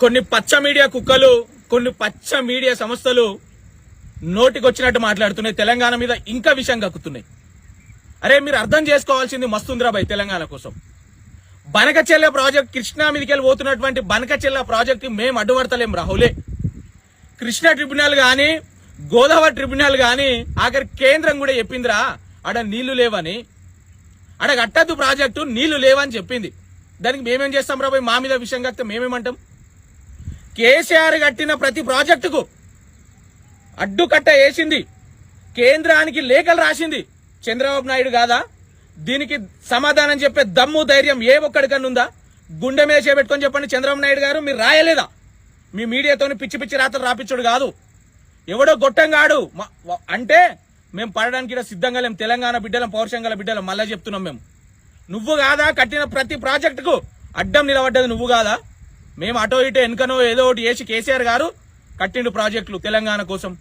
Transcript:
కొన్ని పచ్చ మీడియా కుక్కలు కొన్ని పచ్చ మీడియా సంస్థలు నోటికొచ్చినట్టు మాట్లాడుతున్నాయి. తెలంగాణ మీద ఇంకా విషయం కక్కుతున్నాయి. అరే మీరు అర్థం చేసుకోవాల్సింది మస్తుందిరాబాయ్ తెలంగాణ కోసం. బనకచెల్ల ప్రాజెక్ట్ కృష్ణా మీదకి వెళ్ళి పోతున్నటువంటి బనకచెల్ల ప్రాజెక్ట్ మేము అడ్డుపడతలేం రాహులే. కృష్ణా ట్రిబ్యునల్ కానీ గోదావరి ట్రిబ్యునల్ కానీ ఆఖరి కేంద్రం కూడా చెప్పిందిరా ఆడ నీళ్ళు లేవని. ఆడ కట్టద్దు ప్రాజెక్టు నీళ్ళు లేవని చెప్పింది. దానికి మేమేం చేస్తాం రాబోయ్ మా మీద విషయం కాకపోతే మేమేమంటాం? కేసీఆర్ కట్టిన ప్రతి ప్రాజెక్టుకు అడ్డుకట్ట వేసింది. కేంద్రానికి లేఖలు రాసింది. చంద్రబాబు నాయుడు కాదా? దీనికి సమాధానం చెప్పే దమ్ము ధైర్యం ఏ ఒక్కడికన్నా ఉందా గుండె మీద చేపెట్టుకొని చెప్పండి చంద్రబాబు నాయుడు గారు మీరు రాయలేదా? మీ మీడియాతోని పిచ్చి పిచ్చి రాత్రి రాపించుడు కాదు. ఎవడో గొట్టంగాడు. అంటే మేము పడడానికి ఇక్కడ సిద్ధంగా లేము తెలంగాణ బిడ్డలం పౌరుషంగల బిడ్డలం మళ్ళా చెప్తున్నాం మేము. నువ్వు కాదా? కట్టిన ప్రతి ప్రాజెక్టుకు అడ్డం నిలబడ్డది నువ్వు కాదా? మేము అటో ఇటో వెనుకనో ఏదో ఒకటి వేసి కేసీఆర్ గారు కట్టిండు ప్రాజెక్టులు తెలంగాణ కోసం.